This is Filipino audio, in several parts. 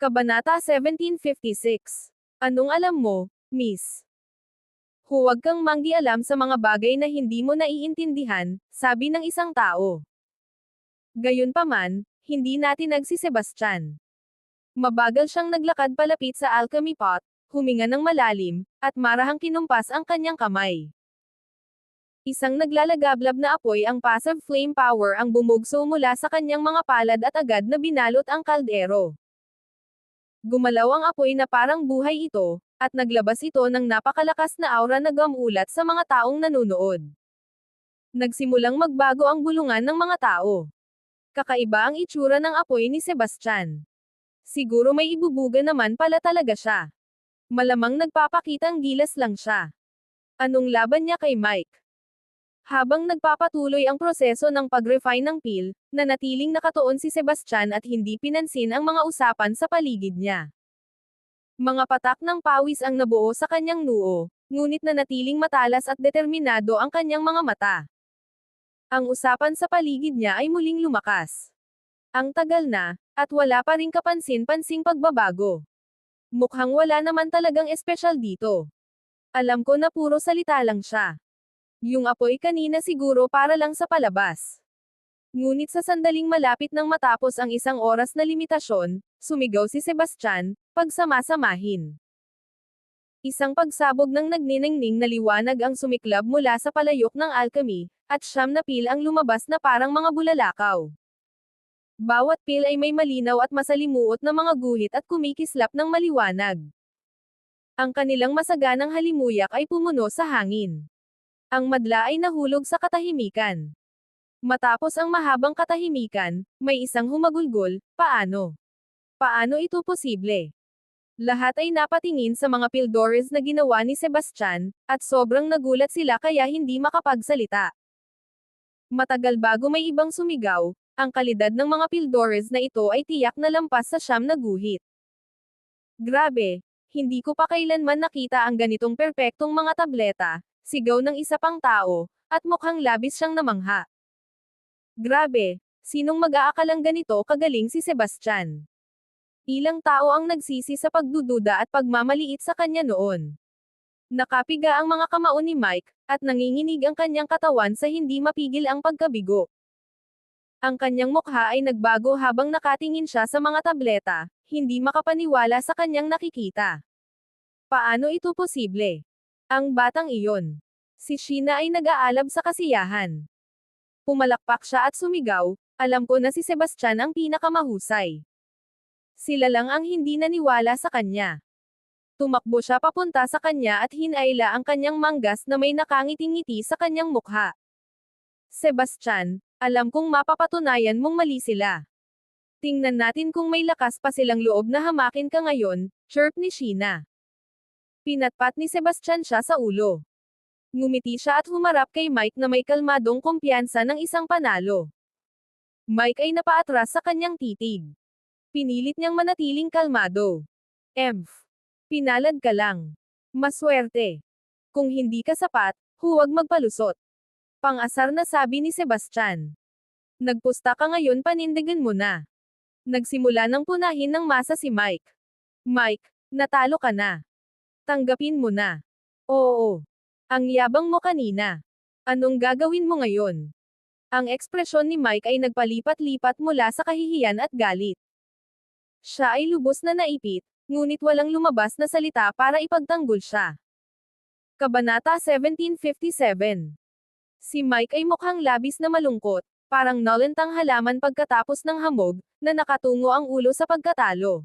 Kabanata 1756. Anong alam mo, Miss? Huwag kang manggialam sa mga bagay na hindi mo naiintindihan, sabi ng isang tao. Gayunpaman, hindi natinag si Sebastian. Mabagal siyang naglakad palapit sa alchemy pot, huminga ng malalim, at marahang kinumpas ang kanyang kamay. Isang naglalagablab na apoy ang passive flame power ang bumugso mula sa kanyang mga palad at agad na binalot ang kaldero. Gumalaw ang apoy na parang buhay ito, at naglabas ito ng napakalakas na aura na gamulat sa mga taong nanunood. Nagsimulang magbago ang bulungan ng mga tao. Kakaiba ang itsura ng apoy ni Sebastian. Siguro may ibubuga naman pala talaga siya. Malamang nagpapakitang gilas lang siya. Anong laban niya kay Mike? Habang nagpapatuloy ang proseso ng pag-refine ng peel, nanatiling nakatuon si Sebastian at hindi pinansin ang mga usapan sa paligid niya. Mga patak ng pawis ang nabuo sa kanyang noo, ngunit nanatiling matalas at determinado ang kanyang mga mata. Ang usapan sa paligid niya ay muling lumakas. Ang tagal na, at wala pa ring kapansin-pansing pagbabago. Mukhang wala naman talagang espesyal dito. Alam ko na puro salita lang siya. Yung apoy kanina siguro para lang sa palabas. Ngunit sa sandaling malapit nang matapos ang isang oras na limitasyon, sumigaw si Sebastian, pagsamasamahin. Isang pagsabog ng nagniningning na liwanag ang sumiklab mula sa palayok ng alchemy, at siyam na pil ang lumabas na parang mga bulalakaw. Bawat pil ay may malinaw at masalimuot na mga guhit at kumikislap ng maliwanag. Ang kanilang masaganang halimuyak ay pumuno sa hangin. Ang madla ay nahulog sa katahimikan. Matapos ang mahabang katahimikan, may isang humagulgol, paano? Paano ito posible? Lahat ay napatingin sa mga pildores na ginawa ni Sebastian, at sobrang nagulat sila kaya hindi makapagsalita. Matagal bago may ibang sumigaw, ang kalidad ng mga pildores na ito ay tiyak na lampas sa siyam na guhit. Grabe, hindi ko pa kailanman nakita ang ganitong perpektong mga tableta, sigaw ng isa pang tao, at mukhang labis siyang namangha. Grabe, sinong mag-aakalang ganito kagaling si Sebastian? Ilang tao ang nagsisi sa pagdududa at pagmamaliit sa kanya noon. Nakapiga ang mga kamao ni Mike, at nanginginig ang kanyang katawan sa hindi mapigil ang pagkabigo. Ang kanyang mukha ay nagbago habang nakatingin siya sa mga tableta, hindi makapaniwala sa kanyang nakikita. Paano ito posible? Ang batang iyon. Si Sheena ay nag-aalab sa kasiyahan. Pumalakpak siya at sumigaw, alam ko na si Sebastian ang pinakamahusay. Sila lang ang hindi naniwala sa kanya. Tumakbo siya papunta sa kanya at hinayla ang kanyang manggas na may nakangiting-ngiti sa kanyang mukha. Sebastian, alam kong mapapatunayan mong mali sila. Tingnan natin kung may lakas pa silang loob na hamakin ka ngayon, chirp ni Sheena. Pinatpat ni Sebastian siya sa ulo. Ngumiti siya at humarap kay Mike na may kalmadong kumpiyansa ng isang panalo. Mike ay napaatras sa kanyang titig. Pinilit niyang manatiling kalmado. Emph. Pinalad ka lang. Maswerte. Kung hindi ka sapat, huwag magpalusot. Pang-asar na sabi ni Sebastian. Nagpusta ka ngayon panindigan mo na. Nagsimula ng punahin ng masa si Mike. Mike, natalo ka na. Tanggapin mo na. Oo. Ang yabang mo kanina. Anong gagawin mo ngayon? Ang ekspresyon ni Mike ay nagpalipat-lipat mula sa kahihiyan at galit. Siya ay lubos na naipit, ngunit walang lumabas na salita para ipagtanggol siya. Kabanata 1757 Si Mike ay mukhang labis na malungkot, parang nolentang halaman pagkatapos ng hamog, na nakatungo ang ulo sa pagkatalo.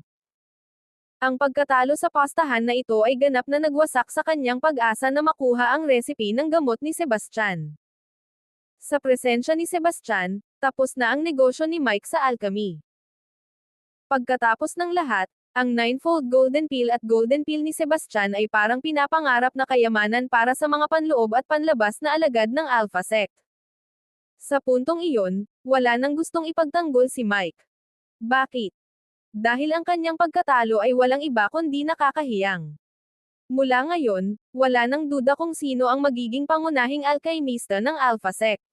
Ang pagkatalo sa pastahan na ito ay ganap na nagwasak sa kanyang pag-asa na makuha ang recipe ng gamot ni Sebastian. Sa presensya ni Sebastian, tapos na ang negosyo ni Mike sa alchemy. Pagkatapos ng lahat, ang ninefold golden peel at golden peel ni Sebastian ay parang pinapangarap na kayamanan para sa mga panloob at panlabas na alagad ng Alpha Sect. Sa puntong iyon, wala nang gustong ipagtanggol si Mike. Bakit? Dahil ang kanyang pagkatalo ay walang iba kundi nakakahiyang. Mula ngayon, wala nang duda kung sino ang magiging pangunahing alkaimista ng Alpha Sect.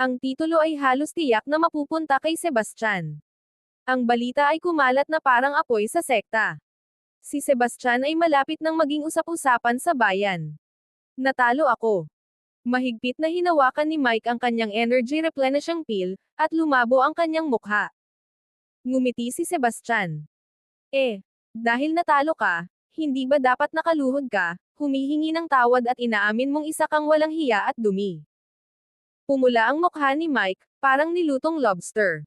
Ang titulo ay halos tiyak na mapupunta kay Sebastian. Ang balita ay kumalat na parang apoy sa sekta. Si Sebastian ay malapit nang maging usap-usapan sa bayan. Natalo ako. Mahigpit na hinawakan ni Mike ang kanyang energy replenishing pill, at lumabo ang kanyang mukha. Ngumiti si Sebastian. Eh, dahil natalo ka, hindi ba dapat nakaluhod ka, humihingi ng tawad at inaamin mong isa kang walang hiya at dumi. Pumula ang mukha ni Mike, parang nilutong lobster.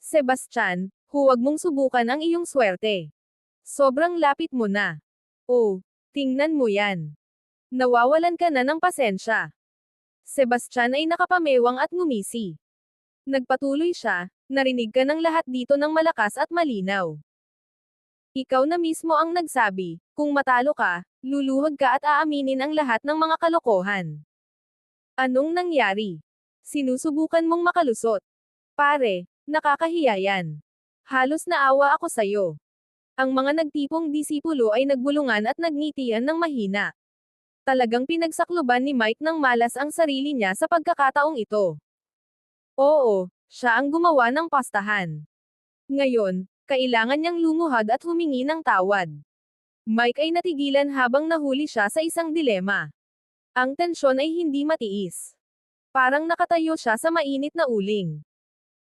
Sebastian, huwag mong subukan ang iyong swerte. Sobrang lapit mo na. Oh, tingnan mo yan. Nawawalan ka na ng pasensya. Sebastian ay nakapamewang at ngumisi. Nagpatuloy siya, narinig ka ng lahat dito ng malakas at malinaw. Ikaw na mismo ang nagsabi, kung matalo ka, luluhod ka at aaminin ang lahat ng mga kalokohan. Anong nangyari? Sinusubukan mong makalusot. Pare, nakakahiya yan. Halos naawa ako sayo. Ang mga nagtipong disipulo ay nagbulungan at nagngitian ng mahina. Talagang pinagsakluban ni Mike ng malas ang sarili niya sa pagkakataong ito. Oo, siya ang gumawa ng pastahan. Ngayon, kailangan niyang lumuhad at humingi ng tawad. Mike ay natigilan habang nahuli siya sa isang dilema. Ang tensyon ay hindi matiis. Parang nakatayo siya sa mainit na uling.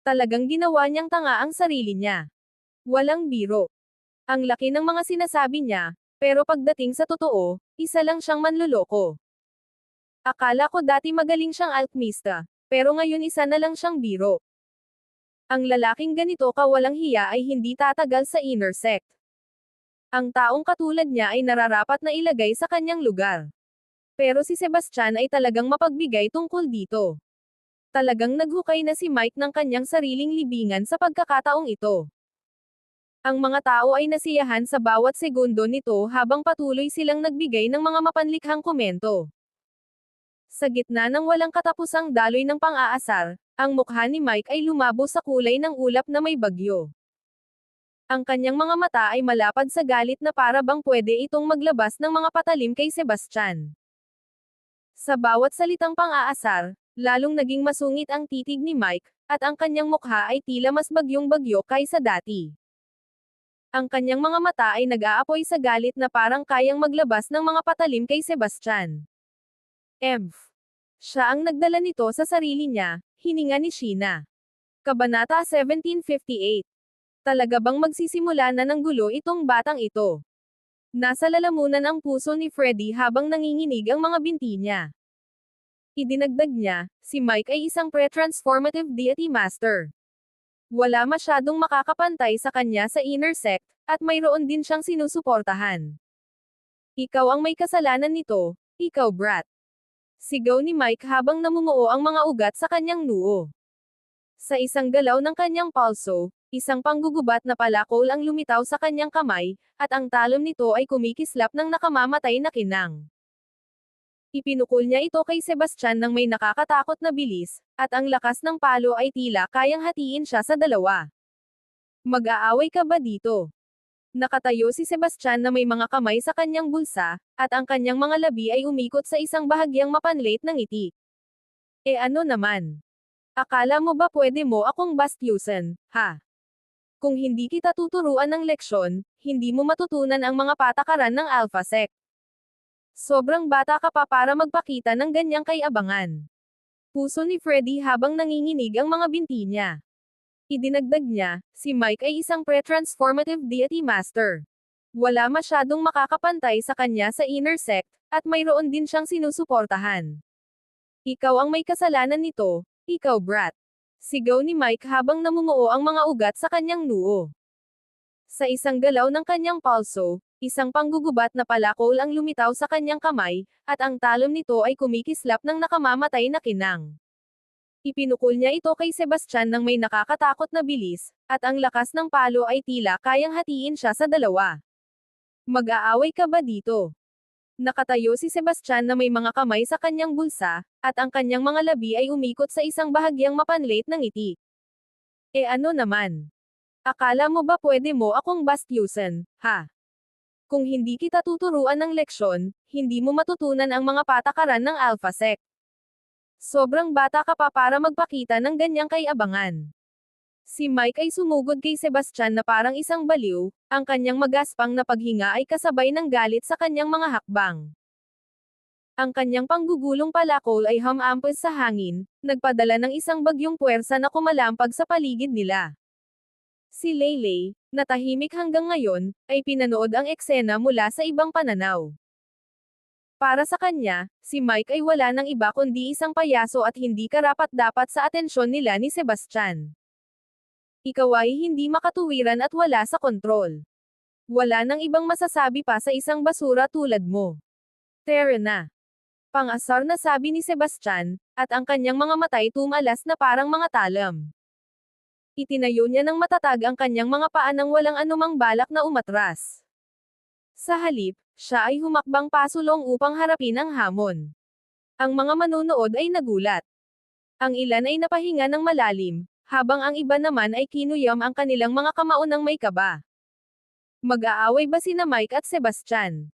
Talagang ginawa niyang tanga ang sarili niya. Walang biro. Ang laki ng mga sinasabi niya, pero pagdating sa totoo, isa lang siyang manluloko. Akala ko dati magaling siyang alchemista, pero ngayon isa na lang siyang biro. Ang lalaking ganito kawalang hiya ay hindi tatagal sa inner sect. Ang taong katulad niya ay nararapat na ilagay sa kanyang lugar. Pero si Sebastian ay talagang mapagbigay tungkol dito. Talagang naghukay na si Mike ng kanyang sariling libingan sa pagkakataong ito. Ang mga tao ay nasiyahan sa bawat segundo nito habang patuloy silang nagbigay ng mga mapanlikhang komento. Sa gitna ng walang katapusang daloy ng pang-aasar, ang mukha ni Mike ay lumabo sa kulay ng ulap na may bagyo. Ang kanyang mga mata ay malapad sa galit na para bang pwede itong maglabas ng mga patalim kay Sebastian. Sa bawat salitang pang-aasar, lalong naging masungit ang titig ni Mike, at ang kanyang mukha ay tila mas bagyong bagyo kaysa dati. Ang kanyang mga mata ay nag-aapoy sa galit na parang kayang maglabas ng mga patalim kay Sebastian. Emph. Siya ang nagdala nito sa sarili niya, hininga ni Sheena. Kabanata 1758. Talaga bang magsisimula na ng gulo itong batang ito? Nasa lalamunan ang puso ni Freddy habang nanginginig ang mga binti niya. Idinagdag niya, si Mike ay isang pre-transformative deity master. Wala masyadong makakapantay sa kanya sa inner sect, at mayroon din siyang sinusuportahan. Ikaw ang may kasalanan nito, ikaw brat. Sigaw ni Mike habang namumuo ang mga ugat sa kanyang noo. Sa isang galaw ng kanyang palso, isang panggugubat na palakol ang lumitaw sa kanyang kamay, at ang talom nito ay kumikislap ng nakamamatay na kinang. Ipinukol niya ito kay Sebastian ng may nakakatakot na bilis, at ang lakas ng palo ay tila kayang hatiin siya sa dalawa. Mag-aaway ka ba dito? Nakatayo si Sebastian na may mga kamay sa kanyang bulsa, at ang kanyang mga labi ay umikot sa isang bahagyang mapanlate ng ngiti. E ano naman? Akala mo ba pwede mo akong bastyusan, ha? Kung hindi kita tuturuan ng leksyon, hindi mo matutunan ang mga patakaran ng Alpha Sect. Sobrang bata ka pa para magpakita ng ganyang kay-abangan. Puso ni Freddy habang nanginginig ang mga binti niya. Idinagdag niya, si Mike ay isang pre-transformative deity master. Wala masyadong makakapantay sa kanya sa inner sect, at mayroon din siyang sinusuportahan. Ikaw ang may kasalanan nito, ikaw brat. Sigaw ni Mike habang namumuo ang mga ugat sa kanyang noo. Sa isang galaw ng kanyang palso, isang panggugubat na palakol ang lumitaw sa kanyang kamay, at ang talom nito ay kumikislap ng nakamamatay na kinang. Ipinukol niya ito kay Sebastian ng may nakakatakot na bilis, at ang lakas ng palo ay tila kayang hatiin siya sa dalawa. Mag-aaway ka ba dito? Nakatayo si Sebastian na may mga kamay sa kanyang bulsa, at ang kanyang mga labi ay umikot sa isang bahagyang mapanlate ng ngiti. E ano naman? Akala mo ba pwede mo akong bastyusan, ha? Kung hindi kita tuturuan ng leksyon, hindi mo matutunan ang mga patakaran ng Alpha Sect. Sobrang bata ka pa para magpakita ng ganyang kay-abangan. Si Mike ay sumugod kay Sebastian na parang isang baliw, ang kanyang magaspang na paghinga ay kasabay ng galit sa kanyang mga hakbang. Ang kanyang panggugulong palakol ay humampos sa hangin, nagpadala ng isang bagyong puwersa na kumalampag sa paligid nila. Si Leylay, na tahimik hanggang ngayon, ay pinanood ang eksena mula sa ibang pananaw. Para sa kanya, si Mike ay wala ng iba kundi isang payaso at hindi karapat-dapat sa atensyon nila ni Sebastian. Ikaw ay hindi makatuwiran at wala sa kontrol. Wala nang ibang masasabi pa sa isang basura tulad mo. Tara na. Pang-asar na sabi ni Sebastian, at ang kanyang mga matay tumalas na parang mga talam. Itinayo niya ng matatag ang kanyang mga paa nang walang anumang balak na umatras. Sa halip, siya ay humakbang pasulong upang harapin ang hamon. Ang mga manunood ay nagulat. Ang ilan ay napahinga ng malalim, habang ang iba naman ay kinuyam ang kanilang mga kamaunang may kaba. Mag-aaway ba sina Mike at Sebastian?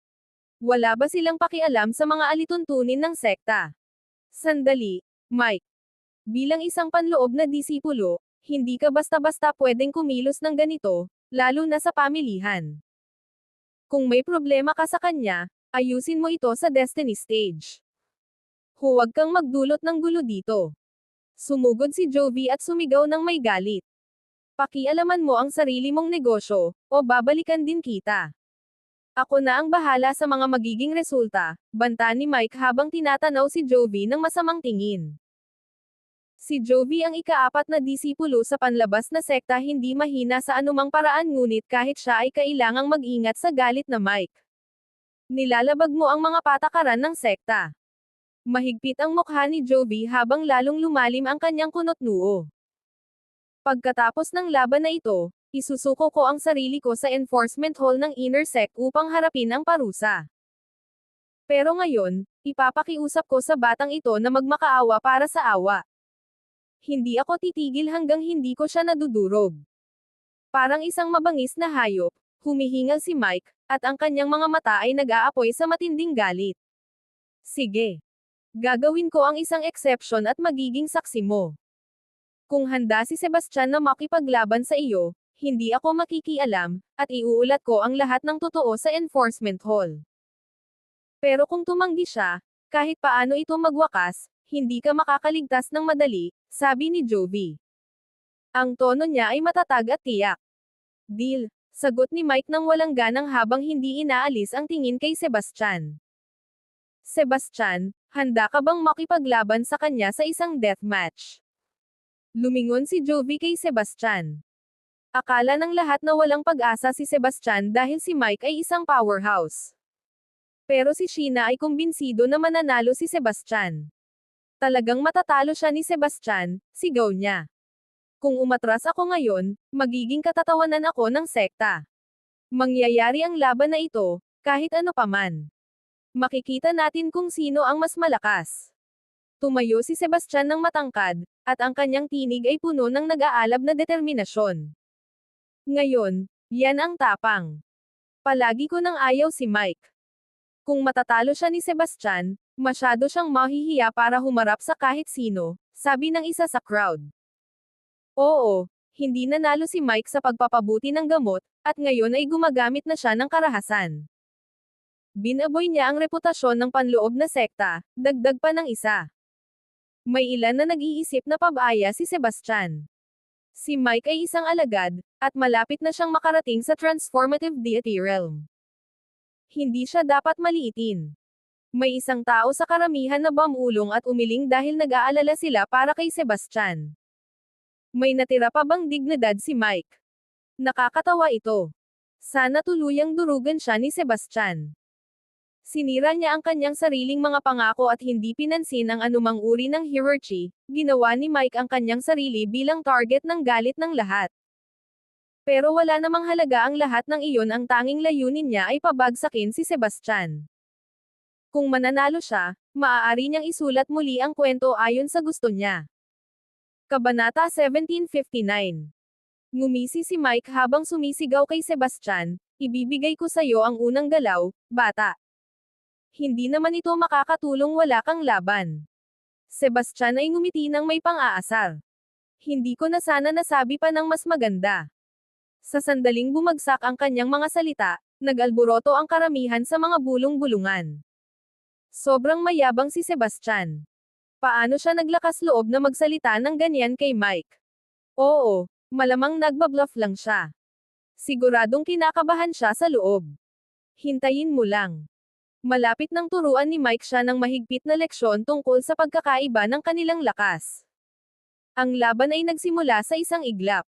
Wala ba silang pakialam sa mga alituntunin ng sekta? Sandali, Mike. Bilang isang panloob na disipulo, hindi ka basta-basta pwedeng kumilos ng ganito, lalo na sa pamilihan. Kung may problema ka sa kanya, ayusin mo ito sa destiny stage. Huwag kang magdulot ng gulo dito. Sumugod si Jovi at sumigaw ng may galit. Pakialaman mo ang sarili mong negosyo, o babalikan din kita. Ako na ang bahala sa mga magiging resulta, banta ni Mike habang tinatanaw si Jovi ng masamang tingin. Si Jovi ang ikaapat na disipulo sa panlabas na sekta hindi mahina sa anumang paraan ngunit kahit siya ay kailangang mag-ingat sa galit na Mike. Nilalabag mo ang mga patakaran ng sekta. Mahigpit ang mukha ni Jovi habang lalong lumalim ang kanyang kunot noo. Pagkatapos ng laban na ito, Isusuko ko ang sarili ko sa enforcement hall ng inner sec upang harapin ang parusa. Pero ngayon, ipapakiusap ko sa batang ito na magmakaawa para sa awa. Hindi ako titigil hanggang hindi ko siya nadudurog. Parang isang mabangis na hayop, humihingal si Mike, at ang kanyang mga mata ay nag-aapoy sa matinding galit. Sige. Gagawin ko ang isang exception at magiging saksi mo. Kung handa si Sebastian na makipaglaban sa iyo, hindi ako makikialam, at iuulat ko ang lahat ng totoo sa enforcement hall. Pero kung tumanggi siya, kahit paano ito magwakas, hindi ka makakaligtas ng madali, sabi ni Jovi. Ang tono niya ay matatag at tiyak. Deal, sagot ni Mike nang walang ganang habang hindi inaalis ang tingin kay Sebastian. Sebastian, handa ka bang makipaglaban sa kanya sa isang deathmatch? Lumingon si Jovi kay Sebastian. Akala ng lahat na walang pag-asa si Sebastian dahil si Mike ay isang powerhouse. Pero si Sheena ay kumbinsido na mananalo si Sebastian. Talagang matatalo siya ni Sebastian, sigaw niya. Kung umatras ako ngayon, magiging katatawanan ako ng sekta. Mangyayari ang laban na ito, kahit ano paman. Makikita natin kung sino ang mas malakas. Tumayo si Sebastian ng matangkad, at ang kanyang tinig ay puno ng nag-aalab na determinasyon. Ngayon, yan ang tapang. Palagi ko nang ayaw si Mike. Kung matatalo siya ni Sebastian, masyado siyang mahihiya para humarap sa kahit sino, sabi ng isa sa crowd. Oo, hindi nanalo si Mike sa pagpapabuti ng gamot, at ngayon ay gumagamit na siya ng karahasan. Binaboy niya ang reputasyon ng panloob na sekta, dagdag pa ng isa. May ilan na nag-iisip na pabaya si Sebastian. Si Mike ay isang alagad, at malapit na siyang makarating sa transformative deity realm. Hindi siya dapat maliitin. May isang tao sa karamihan na bamulong at umiling dahil nag-aalala sila para kay Sebastian. May natira pa bang dignidad si Mike? Nakakatawa ito. Sana tuluyang durugan siya ni Sebastian. Sinira niya ang kanyang sariling mga pangako at hindi pinansin ang anumang uri ng hierarchy, ginawa ni Mike ang kanyang sarili bilang target ng galit ng lahat. Pero wala namang halaga ang lahat ng iyon ang tanging layunin niya ay pabagsakin si Sebastian. Kung mananalo siya, maaari niyang isulat muli ang kwento ayon sa gusto niya. Kabanata 1759 Ngumisi si Mike habang sumisigaw kay Sebastian, ibibigay ko sa iyo ang unang galaw, bata. Hindi naman ito makakatulong wala kang laban. Sebastian ay ngumiti ng may pang-aasar. Hindi ko na sana nasabi pa ng mas maganda. Sa sandaling bumagsak ang kanyang mga salita, nag-alboroto ang karamihan sa mga bulong-bulungan. Sobrang mayabang si Sebastian. Paano siya naglakas loob na magsalita ng ganyan kay Mike? Oo, malamang nagbabluff lang siya. Siguradong kinakabahan siya sa loob. Hintayin mo lang. Malapit nang turuan ni Mike siya ng mahigpit na leksyon tungkol sa pagkakaiba ng kanilang lakas. Ang laban ay nagsimula sa isang iglap.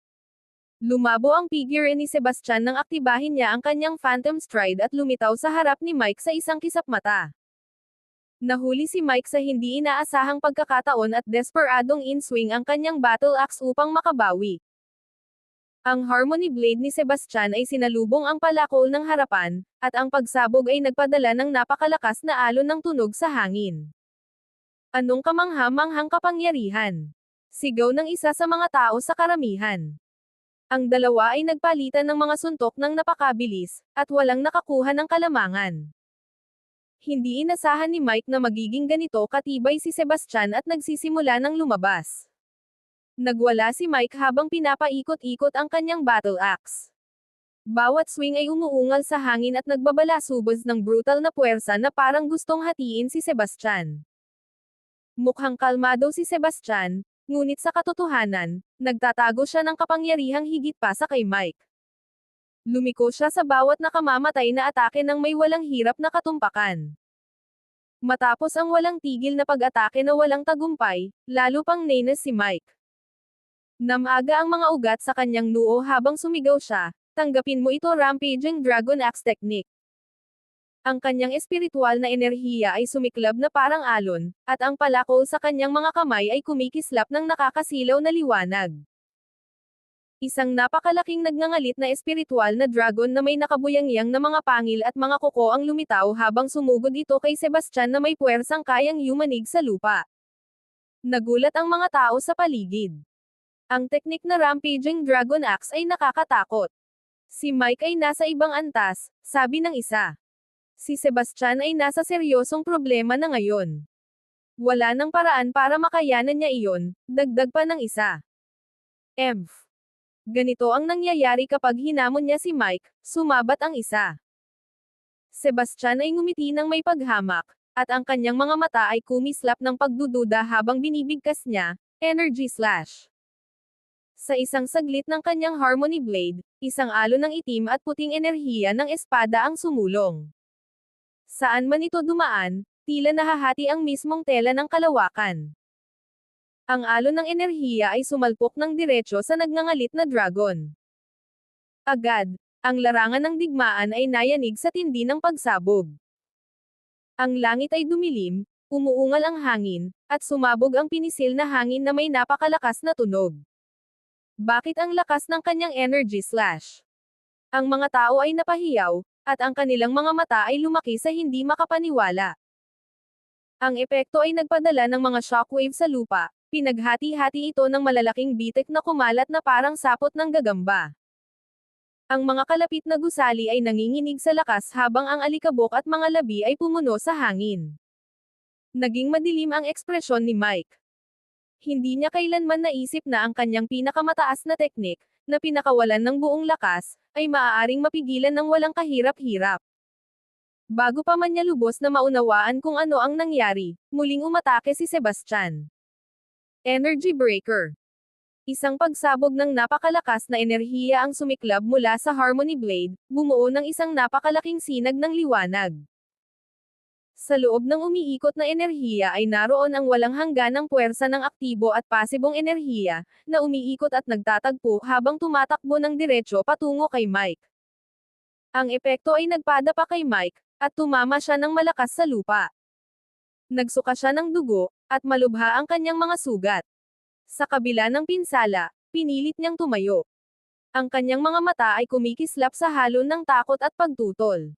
Lumabo ang figure ni Sebastian nang aktibahin niya ang kanyang Phantom Stride at lumitaw sa harap ni Mike sa isang kisap mata. Nahuli si Mike sa hindi inaasahang pagkakataon at desperadong in-swing ang kanyang battle axe upang makabawi. Ang Harmony Blade ni Sebastian ay sinalubong ang palakol ng harapan, at ang pagsabog ay nagpadala ng napakalakas na alon ng tunog sa hangin. Anong kamangha-manghang kapangyarihan? Sigaw ng isa sa mga tao sa karamihan. Ang dalawa ay nagpalitan ng mga suntok ng napakabilis, at walang nakakuha ng kalamangan. Hindi inasahan ni Mike na magiging ganito katibay si Sebastian at nagsisimula ng lumabas. Nagwala si Mike habang pinapaikot-ikot ang kanyang battle axe. Bawat swing ay umuungal sa hangin at nagbabalasubos ng brutal na puwersa na parang gustong hatiin si Sebastian. Mukhang kalmado si Sebastian, ngunit sa katotohanan, nagtatago siya ng kapangyarihang higit pa sa kay Mike. Lumiko siya sa bawat nakamamatay na atake ng may walang hirap na katumpakan. Matapos ang walang tigil na pag-atake na walang tagumpay, lalo pang nanas si Mike. Namaga ang mga ugat sa kanyang noo habang sumigaw siya, tanggapin mo ito rampaging Dragon Axe Technique. Ang kanyang espiritual na enerhiya ay sumiklab na parang alon, at ang palakol sa kanyang mga kamay ay kumikislap ng nakakasilaw na liwanag. Isang napakalaking nagngangalit na espiritual na dragon na may nakabuyangyang na mga pangil at mga kuko ang lumitaw habang sumugod ito kay Sebastian na may puwersang kayang yumanig sa lupa. Nagulat ang mga tao sa paligid. Ang teknik na rampaging dragon axe ay nakakatakot. Si Mike ay nasa ibang antas, sabi ng isa. Si Sebastian ay nasa seryosong problema na ngayon. Wala nang paraan para makayanan niya iyon, dagdag pa ng isa. Emph. Ganito ang nangyayari kapag hinamon niya si Mike, sumabat ang isa. Sebastian ay ngumiti ng may paghamak, at ang kanyang mga mata ay kumislap ng pagdududa habang binibigkas niya, energy slash. Sa isang saglit ng kanyang harmony blade, isang alon ng itim at puting enerhiya ng espada ang sumulong. Saan man ito dumaan, tila nahahati ang mismong tela ng kalawakan. Ang alon ng enerhiya ay sumalpok ng diretsyo sa nagngangalit na dragon. Agad, ang larangan ng digmaan ay nayanig sa tindi ng pagsabog. Ang langit ay dumilim, umuungal ang hangin, at sumabog ang pinisil na hangin na may napakalakas na tunog. Bakit ang lakas ng kanyang energy slash? Ang mga tao ay napahiyaw, at ang kanilang mga mata ay lumaki sa hindi makapaniwala. Ang epekto ay nagpadala ng mga shockwave sa lupa, Pinaghati-hati ito ng malalaking bitek na kumalat na parang sapot ng gagamba. Ang mga kalapit na gusali ay nanginginig sa lakas habang ang alikabok at mga labi ay pumuno sa hangin. Naging madilim ang ekspresyon ni Mike. Hindi niya kailanman naisip na ang kanyang pinakamataas na teknik, na pinakawalan ng buong lakas, ay maaaring mapigilan ng walang kahirap-hirap. Bago pa man niya lubos na maunawaan kung ano ang nangyari, muling umatake si Sebastian. Energy Breaker. Isang pagsabog ng napakalakas na enerhiya ang sumiklab mula sa Harmony Blade, bumuo ng isang napakalaking sinag ng liwanag. Sa loob ng umiikot na enerhiya ay naroon ang walang hangganang puwersa ng aktibo at pasibong enerhiya, na umiikot at nagtatagpo habang tumatakbo ng diretsyo patungo kay Mike. Ang epekto ay nagpada pa kay Mike, at tumama siya ng malakas sa lupa. Nagsuka siya ng dugo, at malubha ang kanyang mga sugat. Sa kabila ng pinsala, pinilit niyang tumayo. Ang kanyang mga mata ay kumikislap sa halo ng takot at pagtutol.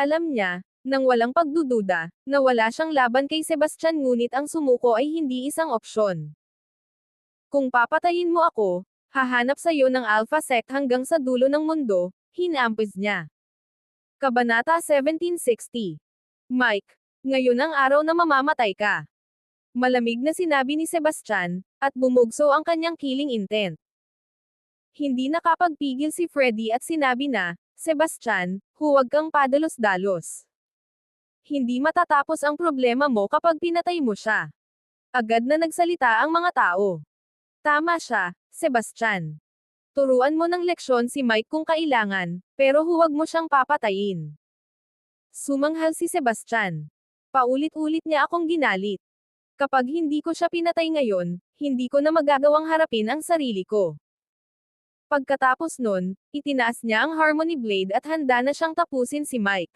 Alam niya, nang walang pagdududa, na wala siyang laban kay Sebastian ngunit ang sumuko ay hindi isang opsyon. Kung papatayin mo ako, hahanap sa iyo ng Alpha Sect hanggang sa dulo ng mundo, hinampis niya. Kabanata 1760 Mike, ngayon ang araw na mamamatay ka. Malamig na sinabi ni Sebastian, at bumugso ang kanyang killing intent. Hindi nakapagpigil si Freddy at sinabi na, Sebastian, huwag kang padalos-dalos. Hindi matatapos ang problema mo kapag pinatay mo siya. Agad na nagsalita ang mga tao. Tama siya, Sebastian. Turuan mo ng leksyon si Mike kung kailangan, pero huwag mo siyang papatayin. Sumanghal si Sebastian. Paulit-ulit niya akong ginalit. Kapag hindi ko siya pinatay ngayon, hindi ko na magagawang harapin ang sarili ko. Pagkatapos nun, itinaas niya ang Harmony Blade at handa na siyang tapusin si Mike.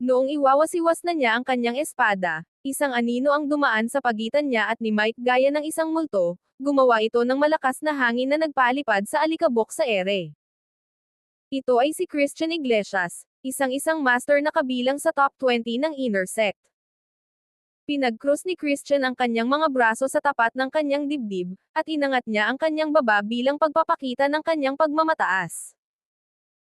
Noong iwawasiwas na niya ang kanyang espada, isang anino ang dumaan sa pagitan niya at ni Mike gaya ng isang multo, gumawa ito ng malakas na hangin na nagpalipad sa alikabok sa ere. Ito ay si Christian Iglesias, isang-isang master na kabilang sa top 20 ng Inner Sect. Pinag-cross ni Christian ang kanyang mga braso sa tapat ng kanyang dibdib, at inangat niya ang kanyang baba bilang pagpapakita ng kanyang pagmamataas.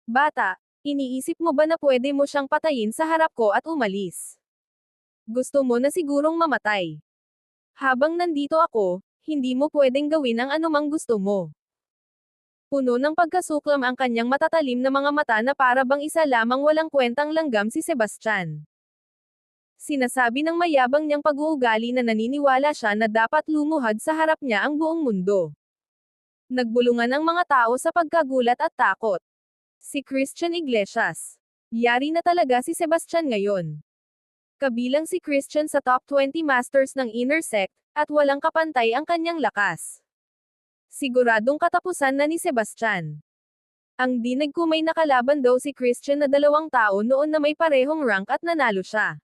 Bata, iniisip mo ba na pwede mo siyang patayin sa harap ko at umalis? Gusto mo na sigurong mamatay. Habang nandito ako, hindi mo pwedeng gawin ang anumang gusto mo. Puno ng pagkasuklam ang kanyang matatalim na mga mata na para bang isa lamang walang kwentang langgam si Sebastian. Sinasabi ng mayabang niyang pag-uugali na naniniwala siya na dapat lumuhad sa harap niya ang buong mundo. Nagbulungan ang mga tao sa pagkagulat at takot. Si Christian Iglesias. Yari na talaga si Sebastian ngayon. Kabilang si Christian sa top 20 masters ng Inner Sect, at walang kapantay ang kanyang lakas. Siguradong katapusan na ni Sebastian. Ang dinig ko may nakalaban daw si Christian na dalawang tao noon na may parehong rank at nanalo siya.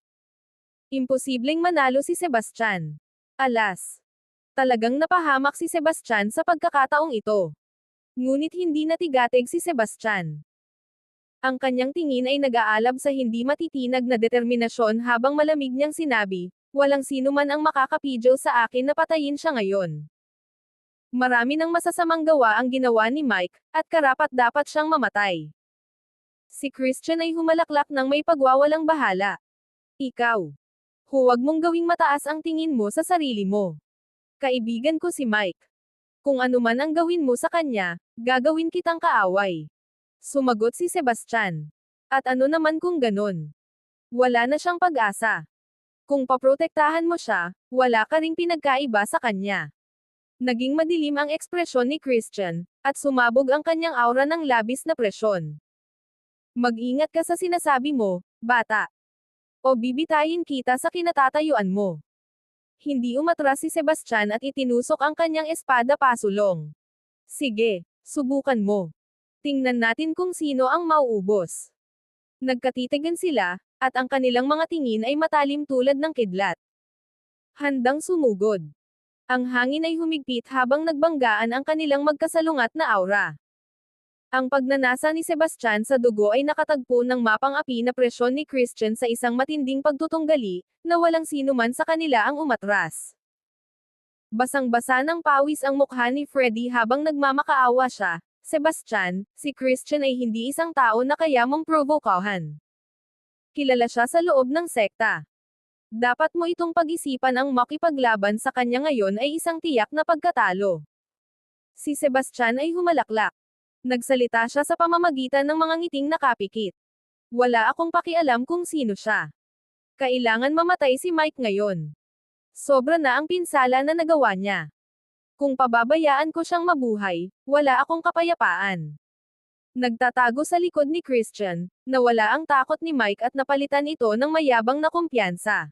Imposibleng manalo si Sebastian. Alas. Talagang napahamak si Sebastian sa pagkakataong ito. Ngunit hindi natigatig si Sebastian. Ang kanyang tingin ay nag-aalab sa hindi matitinag na determinasyon habang malamig niyang sinabi, walang sino man ang makakapidyo sa akin na patayin siya ngayon. Marami ng masasamang gawa ang ginawa ni Mike, at karapat dapat siyang mamatay. Si Christian ay humalaklak ng may pagwawalang bahala. Ikaw. Huwag mong gawing mataas ang tingin mo sa sarili mo. Kaibigan ko si Mike. Kung ano man ang gawin mo sa kanya, gagawin kitang kaaway. Sumagot si Sebastian. At ano naman kung ganon? Wala na siyang pag-asa. Kung paprotektahan mo siya, wala ka ring pinagkaiba sa kanya. Naging madilim ang ekspresyon ni Christian, at sumabog ang kanyang aura ng labis na presyon. Mag-ingat ka sa sinasabi mo, bata. O bibitayin kita sa kinatatayuan mo. Hindi umatras si Sebastian at itinusok ang kanyang espada pasulong. Sige, subukan mo. Tingnan natin kung sino ang mauubos. Nagkatitigan sila, at ang kanilang mga tingin ay matalim tulad ng kidlat. Handang sumugod. Ang hangin ay humigpit habang nagbanggaan ang kanilang magkasalungat na aura. Ang pagnanasa ni Sebastian sa dugo ay nakatagpo ng mapang api na presyon ni Christian sa isang matinding pagtutunggali, na walang sino man sa kanila ang umatras. Basang-basa ng pawis ang mukha ni Freddy habang nagmamakaawa siya, Sebastian, si Christian ay hindi isang tao na kaya mong provokahan. Kilala siya sa loob ng sekta. Dapat mo itong pag-isipan ang makipaglaban sa kanya ngayon ay isang tiyak na pagkatalo. Si Sebastian ay humalaklak. Nagsalita siya sa pamamagitan ng mga ngiting nakapikit. Wala akong pakialam kung sino siya. Kailangan mamatay si Mike ngayon. Sobra na ang pinsala na nagawa niya. Kung pababayaan ko siyang mabuhay, wala akong kapayapaan. Nagtatago sa likod ni Christian, nawala ang takot ni Mike at napalitan ito ng mayabang na kumpiyansa.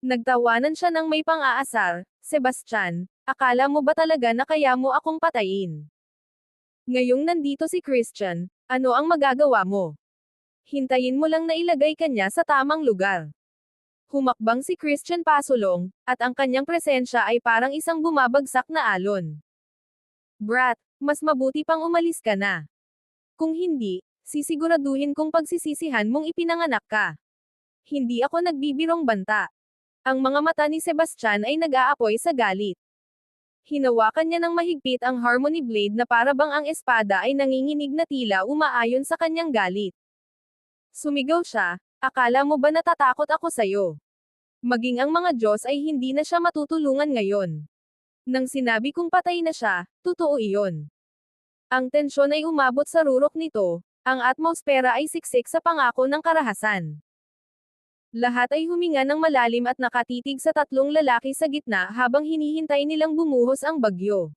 Nagtawanan siya ng may pang-aasar, Sebastian, akala mo ba talaga na kaya mo akong patayin? Ngayong nandito si Christian, ano ang magagawa mo? Hintayin mo lang na ilagay kanya sa tamang lugar. Humakbang si Christian pasulong, at ang kanyang presensya ay parang isang bumabagsak na alon. Brat, mas mabuti pang umalis ka na. Kung hindi, sisiguraduhin kong pagsisisihan mong ipinanganak ka. Hindi ako nagbibirong banta. Ang mga mata ni Sebastian ay nag-aapoy sa galit. Hinawakan niya ng mahigpit ang Harmony Blade na para bang ang espada ay nanginginig na tila umaayon sa kanyang galit. Sumigaw siya, akala mo ba natatakot ako sa'yo? Maging ang mga Diyos ay hindi na siya matutulungan ngayon. Nang sinabi kong patay na siya, totoo iyon. Ang tensyon ay umabot sa rurok nito, ang atmosfera ay siksik sa pangako ng karahasan. Lahat ay huminga ng malalim at nakatitig sa tatlong lalaki sa gitna habang hinihintay nilang bumuhos ang bagyo.